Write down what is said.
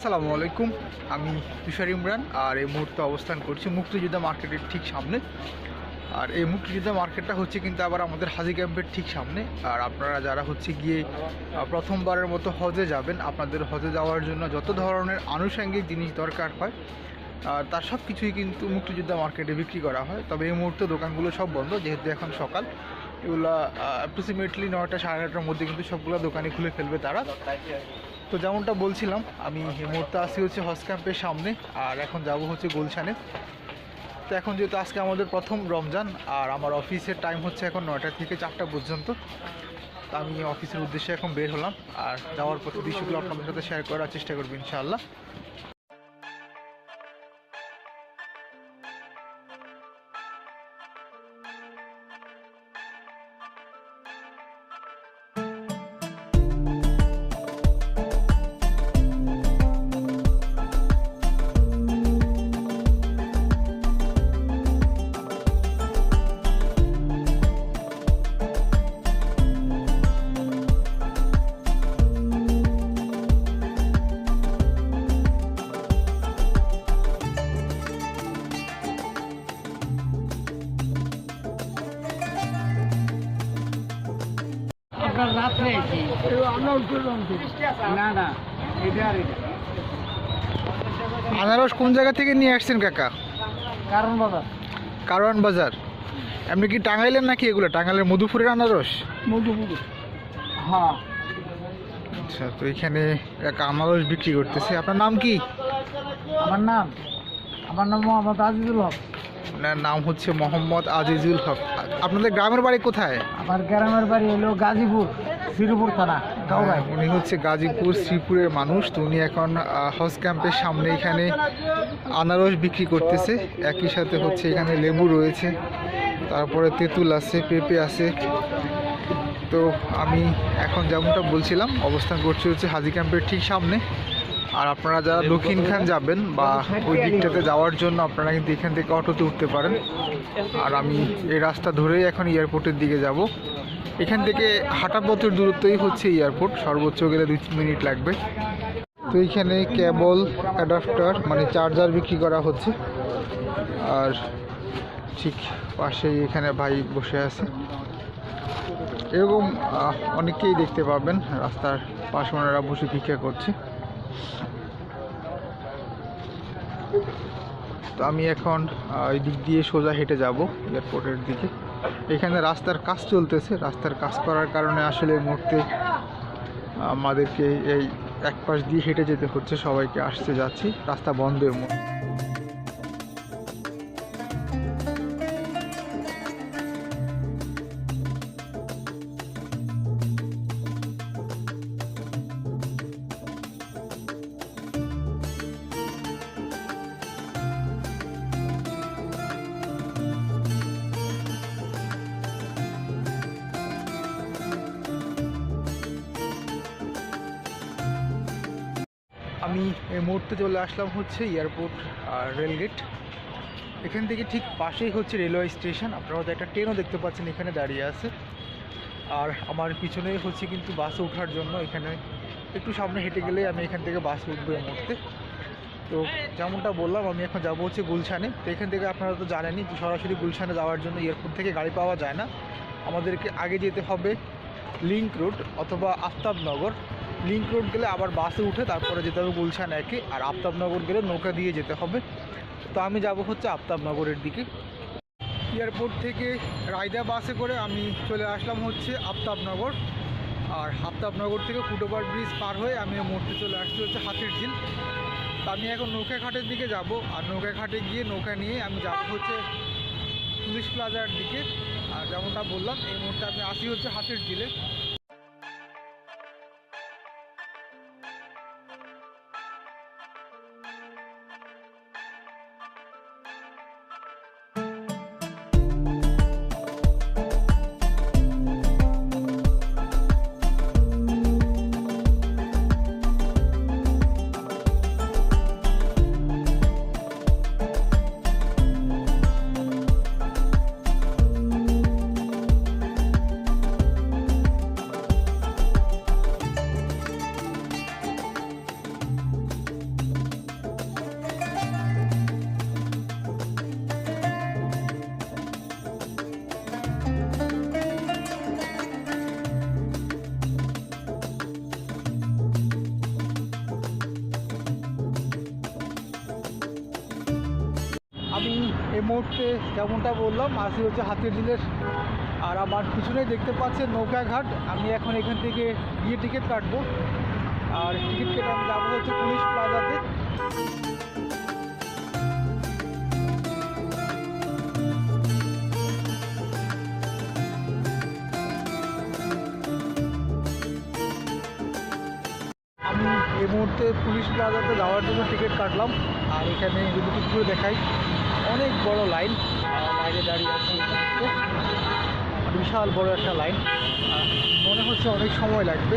আসসালামু আলাইকুম। আমি তুষার ইমরান, আর এই মুহূর্তে অবস্থান করছি মুক্তিযোদ্ধা মার্কেটের ঠিক সামনে। আর এই মুক্তিযোদ্ধা মার্কেটটা হচ্ছে কিন্তু আবার আমাদের হাজি ক্যাম্পের ঠিক সামনে। আর আপনারা যারা হচ্ছে গিয়ে প্রথমবারের মতো হজে যাবেন, আপনাদের হজে যাওয়ার জন্য যত ধরনের আনুষঙ্গিক জিনিস দরকার হয় আর তার সব কিছুই কিন্তু মুক্তিযোদ্ধা মার্কেটে বিক্রি করা হয়। তবে এই মুহূর্তে দোকানগুলো সব বন্ধ, যেহেতু এখন সকাল। এগুলো অ্যাপ্রক্সিমেটলি নয়টা সাড়ে নটার মধ্যে কিন্তু সবগুলো দোকানই খুলে ফেলবে তারা। তো যেমনটা বলছিলাম, আমি এই মুহূর্তে আসি হচ্ছে হজ ক্যাম্পের সামনে, আর এখন যাব হচ্ছে গুলশানে। তো এখন যেহেতু আজকে আমাদের প্রথম রমজান, আর আমার অফিসের টাইম হচ্ছে এখন নয়টা থেকে চারটা পর্যন্ত, তো আমি অফিসের উদ্দেশ্যে এখন বের হলাম, আর যাওয়ার পথে দৃশ্যগুলো আপনাদের সাথে শেয়ার করার চেষ্টা করব, ইনশাআল্লাহ। আপনার রাত্রে না না এটা আর এটা। আনারস কোন জায়গা থেকে নিয়ে আসছেন কাকা? কারণ বাবা কারওয়ান বাজার। আপনি কি টাঙ্গাইলের নাকি এগুলো? টাঙ্গাইলের মধুপুরের আনারস? মুদু হ্যাঁ। আচ্ছা তো এখানে কাকা আনারস বিক্রি করতেছে। আপনার নাম কি? আমার নাম? আমার নাম মোহাম্মদ আজিজুল হক। আপনার নাম হচ্ছে মোহাম্মদ আজিজুল হক। আপনাদের গ্রামের বাড়ি কোথায়? আমার গ্রামের বাড়ি হলো গাজীপুর শ্রীপুর থানা গাওবাই উনি হচ্ছে গাজীপুর শ্রীপুরের মানুষ তো উনি এখন হজ ক্যাম্পের সামনে এখানে আনারস বিক্রি করতেছে। একই সাথে হচ্ছে এখানে লেবু রয়েছে তারপরে তেঁতুল আছে পেঁপে আছে। তো আমি এখন যেমনটা বলছিলাম অবস্থান করছি হচ্ছে হাজি ক্যাম্পের ঠিক সামনে। আর আপনারা যারা দক্ষিণখান যাবেন বা ওই দিকটাতে যাওয়ার জন্য আপনারা কিন্তু এখান থেকে অটোতে উঠতে পারেন। আর আমি এই রাস্তা ধরেই এখন এয়ারপোর্টের দিকে যাব। এখান থেকে হাঁটা পথের দূরত্বই হচ্ছে এয়ারপোর্ট, সর্বোচ্চ গেলে দুই মিনিট লাগবে। তো এইখানে কেবল অ্যাডাপ্টার মানে চার্জার বিক্রি করা হচ্ছে। আর ঠিক পাশেই এখানে ভাই বসে আছে। এরকম অনেকেই দেখতে পাবেন রাস্তার পাশে ওনারা বসে ভিক্ষা করছে। তো আমি এখন ওই দিক দিয়ে সোজা হেঁটে যাব, এয়ারপোর্টের দিকে। এখানে রাস্তার কাজ চলতেছে, রাস্তার কাজ করার কারণে আসলে মুহূর্তে আমাদেরকে এই এক পাশ দিয়ে হেঁটে যেতে হচ্ছে, সবাইকে আসতে যাচ্ছি, রাস্তা বন্ধের মধ্যে। আমি এই মুহূর্তে চলে আসলাম হচ্ছে এয়ারপোর্ট আর রেলগেট। এখান থেকে ঠিক পাশেই হচ্ছে রেলওয়ে স্টেশন। আপনারা হয়তো একটা ট্রেনও দেখতে পাচ্ছেন এখানে দাঁড়িয়ে আছে। আর আমার পিছনে হচ্ছে কিন্তু বাসে ওঠার জন্য এখানে একটু সামনে হেঁটে গেলেই আমি এখান থেকে বাসে উঠবো এই মুহূর্তে। তো যেমনটা বললাম, আমি এখন যাব হচ্ছে গুলশানে। তো এখান থেকে আপনারা তো জানেনই যে সরাসরি গুলশানে যাওয়ার জন্য এয়ারপোর্ট থেকে গাড়ি পাওয়া যায় না। আমাদেরকে আগে যেতে হবে লিঙ্ক রোড অথবা আফতাবনগর। লিংক রোড গেলে আবার বাসে উঠে তারপরে যেতে হবে গুলশান একে, আর আফতাবনগর গেলে নৌকা দিয়ে যেতে হবে। তো আমি যাব হচ্ছে আফতাবনগরের দিকে। এয়ারপোর্ট থেকে রায়দা বাসে করে আমি চলে আসলাম হচ্ছে আফতাবনগর। আর আফতাবনগর থেকে ফুটোপার ব্রিজ পার হয়ে আমি এই মুহূর্তে চলে আসছি হচ্ছে হাতির ঝিল। তো আমি এখন নৌকা ঘাটের দিকে যাব, আর নৌকা ঘাটে গিয়ে নৌকা নিয়ে আমি যাব হচ্ছে পুলিশ প্লাজার দিকে। আর যেমনটা বললাম, এই মুহূর্তে আমি আসি হচ্ছে হাতির ঝিলে। মুহূর্তে যেমনটা বললাম আসি হচ্ছে হাতির ঝিলের। আর আমার পিছনেই দেখতে পাচ্ছেন নৌকাঘাট আমি এখন এখান থেকে গিয়ে টিকিট কাটবো। আর টিকিট কেটে আমি যাব হচ্ছে পুলিশ প্লাজাতে। এই মুহূর্তে পুলিশ প্লাজাতে যাওয়ার জন্য টিকিট কাটলাম। আর এখানে যদি ঘুরে দেখাই। অনেক বড় লাইন। বাইরে দাঁড়িয়ে আছি। বিশাল বড় একটা লাইন। মনে হচ্ছে অনেক সময় লাগবে।